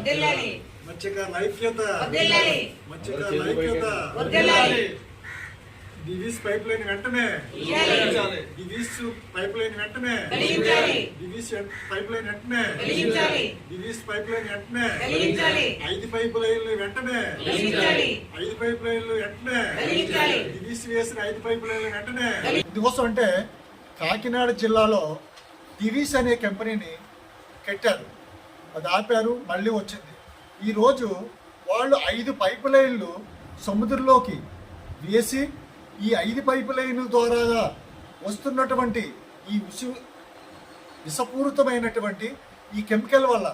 వర్ధిల్లాలి మత్స్యకారుల ఐక్యత వర్ధిల్లాలి మత్స్యకారుల ఐక్యత వర్ధిల్లాలి డివిస్ పైప్ లైన్ వెంటనే. డివిస్ పైప్ లైన్ వెంటనే. డివిస్ పైప్ లైన్ వెంటనే. డివిస్ పైప్ లైన్ వెంటనే. ఐదు పైప్ లైన్లు వెంటనే. ఐదు పైప్ లైన్లు వెంటనే. డివిస్ వేసిన ఐదు పైప్ లైన్లు వెంటనే. ఇందుకోసం అంటే కాకినాడ జిల్లాలో డివిస్ అనే కంపెనీని కట్టారు. అది ఆపారు మళ్ళీ వచ్చింది. ఈరోజు వాళ్ళు ఐదు పైప్ లైన్లు సముద్రంలోకి వేసి ఈ ఐదు పైప్ లైన్ల ద్వారా వస్తున్నటువంటి ఈ విష విషపూరితమైనటువంటి ఈ కెమికల్ వల్ల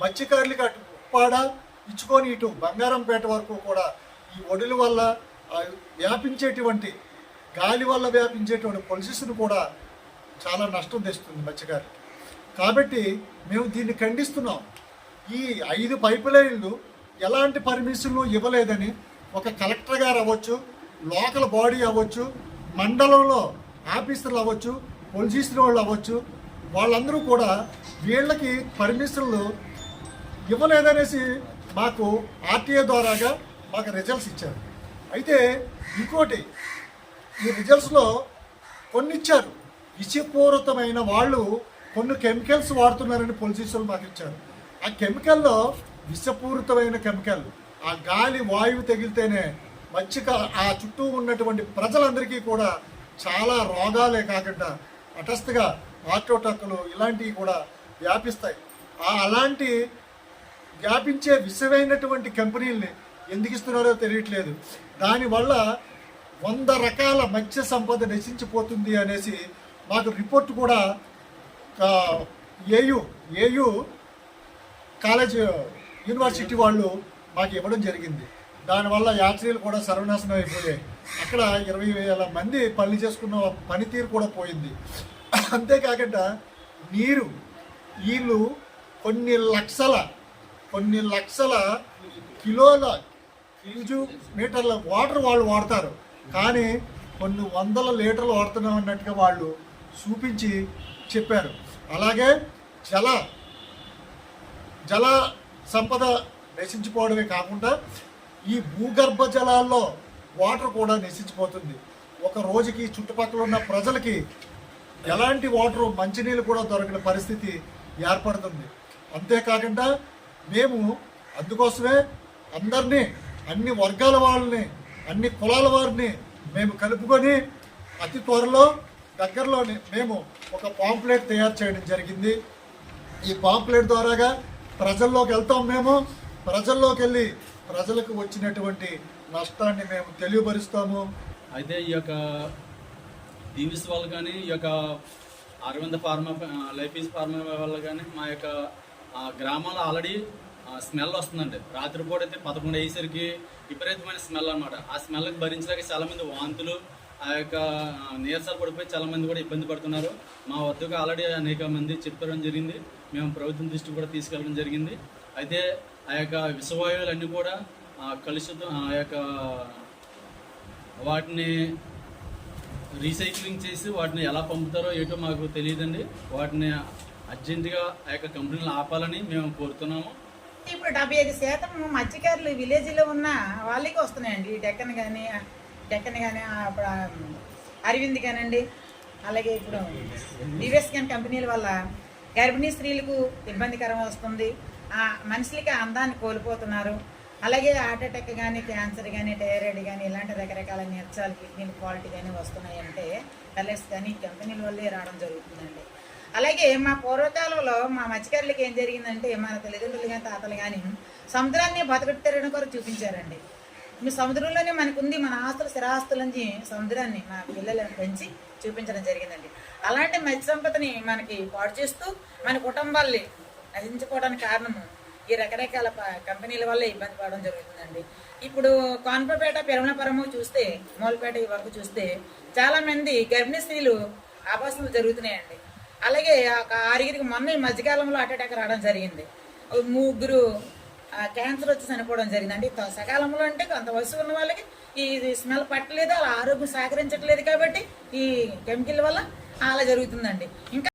మత్స్యకారులకి అటు ఉప్పాడ ఇచ్చుకొని ఇటు బంగారంపేట వరకు కూడా ఈ ఒడిల వల్ల వ్యాపించేటువంటి గాలి వల్ల వ్యాపించేటువంటి పొలిసిస్ను కూడా చాలా నష్టం తెస్తుంది మత్స్యకారులకి. కాబట్టి మేము దీన్ని ఖండిస్తున్నాం. ఈ ఐదు పైప్ లైన్లు ఎలాంటి పర్మిషన్లు ఇవ్వలేదని ఒక కలెక్టర్ గారు అవ్వచ్చు లోకల్ బాడీ అవ్వచ్చు మండలంలో ఆఫీసర్లు అవ్వచ్చు పోలీస్ వాళ్ళు అవ్వచ్చు వాళ్ళందరూ కూడా వీళ్ళకి పర్మిషన్లు ఇవ్వలేదనేసి మాకు ఆర్టీఏ ద్వారాగా మాకు రిజల్ట్స్ ఇచ్చారు. అయితే ఇంకోటి ఈ రిజల్ట్స్లో కొన్ని ఇచ్చారు విషపూరితమైన వాళ్ళు కొన్ని కెమికల్స్ వాడుతున్నారని పోలీసులు మాకు ఇచ్చారు. ఆ కెమికల్లో విషపూరితమైన కెమికల్ ఆ గాలి వాయువు తగిలితేనే మంచిగా ఆ చుట్టూ ఉన్నటువంటి ప్రజలందరికీ కూడా చాలా రోగాలే కాకుండా హఠాత్తుగా హార్ట్ ఇలాంటివి కూడా వ్యాపిస్తాయి. ఆ అలాంటి వ్యాపించే విషమైనటువంటి కంపెనీల్ని ఎందుకు ఇస్తున్నారో తెలియట్లేదు. దానివల్ల వంద రకాల మత్స్య సంపద నశించిపోతుంది అనేసి మాకు రిపోర్ట్ కూడా ఏయు ఏయు కాలేజ్ యూనివర్సిటీ వాళ్ళు మాకు ఇవ్వడం జరిగింది. దానివల్ల యాత్రికులు కూడా సర్వనాశనం అయిపోయాయి. అక్కడ ఇరవై వేల మంది పని చేసుకున్న పనితీరు కూడా పోయింది. అంతేకాకుండా నీరు వీళ్ళు కొన్ని లక్షల కొన్ని లక్షల కిలోల క్యూజు మీటర్ల వాటర్ వాళ్ళు వాడతారు. కానీ కొన్ని వందల లీటర్లు వాడుతున్నాం అన్నట్టుగా వాళ్ళు చూపించి చెప్పారు. అలాగే జల జల సంపద నశించిపోవడమే కాకుండా ఈ భూగర్భ జలాల్లో వాటర్ కూడా నశించిపోతుంది. ఒక రోజుకి చుట్టుపక్కల ఉన్న ప్రజలకి ఎలాంటి వాటర్ మంచినీళ్ళు కూడా దొరకని పరిస్థితి ఏర్పడుతుంది. అంతేకాకుండా మేము అందుకోసమే అందరినీ అన్ని వర్గాల వాళ్ళని అన్ని కులాల వారిని మేము కలుపుకొని అతి త్వరలో దగ్గరలోని మేము ఒక పాంప్లెట్ తయారు చేయడం జరిగింది. ఈ పాంప్లెట్ ద్వారాగా ప్రజల్లోకి వెళ్తాం మేము. ప్రజల్లోకి వెళ్ళి ప్రజలకు వచ్చినటువంటి నష్టాన్ని మేము తెలియపరుస్తాము. అయితే ఈ యొక్క దీవిస్ వాళ్ళు కానీ ఈ యొక్క అరవింద ఫార్మా లైఫీస్ ఫార్మా వాళ్ళు కానీ మా యొక్క ఆ, గ్రామాల్లో ఆల్రెడీ స్మెల్ వస్తుందండి. రాత్రిపూట అయితే పదకొండు అయ్యేసరికి విపరీతమైన స్మెల్ అనమాట ఆ స్మెల్కి భరించలేక చాలా మంది వాంతులు ఆ యొక్క నీరసాలు పడిపోయి చాలా మంది కూడా ఇబ్బంది పడుతున్నారు. మా వద్దకు ఆల్రెడీ అనేక మంది చెప్పడం జరిగింది. మేము ప్రభుత్వం దృష్టికి కూడా తీసుకెళ్ళడం జరిగింది. అయితే ఆ యొక్క విషవాయువులన్నీ కూడా కలుషితం ఆ యొక్క వాటిని రీసైక్లింగ్ చేసి వాటిని ఎలా పంపుతారో ఏటో మాకు తెలియదండి. వాటిని అర్జెంటుగా ఆ యొక్క కంపెనీలు ఆపాలని మేము కోరుతున్నాము. ఇప్పుడు డెబ్బై ఐదు శాతం మత్స్యకారులు విలేజ్లో ఉన్న వాళ్ళకి వస్తున్నాయండి ఈ డెక్కన్ కానీ డెక్కన్ కానీ అప్పుడు అరవింద్ కానండి అలాగే ఇప్పుడు డివిఎస్ కానీ కంపెనీల వల్ల గర్భిణీ స్త్రీలకు ఇబ్బందికరం వస్తుంది. ఆ మనుషులకి అందాన్ని కోల్పోతున్నారు. అలాగే హార్ట్ అటాక్ కానీ క్యాన్సర్ కానీ థైరాయిడ్ కానీ ఇలాంటి రకరకాల నిర్చాలు కిడ్నీ క్వాలిటీ కానీ వస్తున్నాయంటే కలర్స్ కానీ కంపెనీల వల్లే రావడం జరుగుతుందండి. అలాగే మా పూర్వకాలంలో మా మత్స్యకారులకి ఏం జరిగిందంటే మన తల్లిదండ్రులు కానీ తాతలు కానీ సముద్రాన్ని బతకట్టేరని కొరకు చూపించారండి. మీ సముద్రంలోనే మనకుంది మన ఆస్తులు స్థిరాస్తులని సముద్రాన్ని మా పిల్లలను పెంచి చూపించడం జరిగిందండి. అలాంటి మత్స్య సంపదని మనకి పాడు చేస్తూ మన కుటుంబాల్ని నశించుకోవడానికి కారణము ఈ రకరకాల కంపెనీల వల్ల ఇబ్బంది పడడం జరుగుతుందండి. ఇప్పుడు కాన్పపేట పెరమలపురము చూస్తే మూలపేట ఈ వరకు చూస్తే చాలామంది గర్భిణీ స్త్రీలు ఆవాసనలు జరుగుతున్నాయండి. అలాగే ఒక ఆరుగురికి మొన్న ఈ మధ్యకాలంలో అటాటాక్ రావడం జరిగింది. ముగ్గురు క్యాన్సర్ వచ్చి చనిపోవడం జరిగిందండి. సకాలంలో అంటే కొంత వయసు ఉన్న వాళ్ళకి ఈ స్మెల్ పట్టలేదు అలా ఆరోగ్యం సహకరించట్లేదు కాబట్టి ఈ కెమికల్ వల్ల అలా జరుగుతుందండి. ఇంకా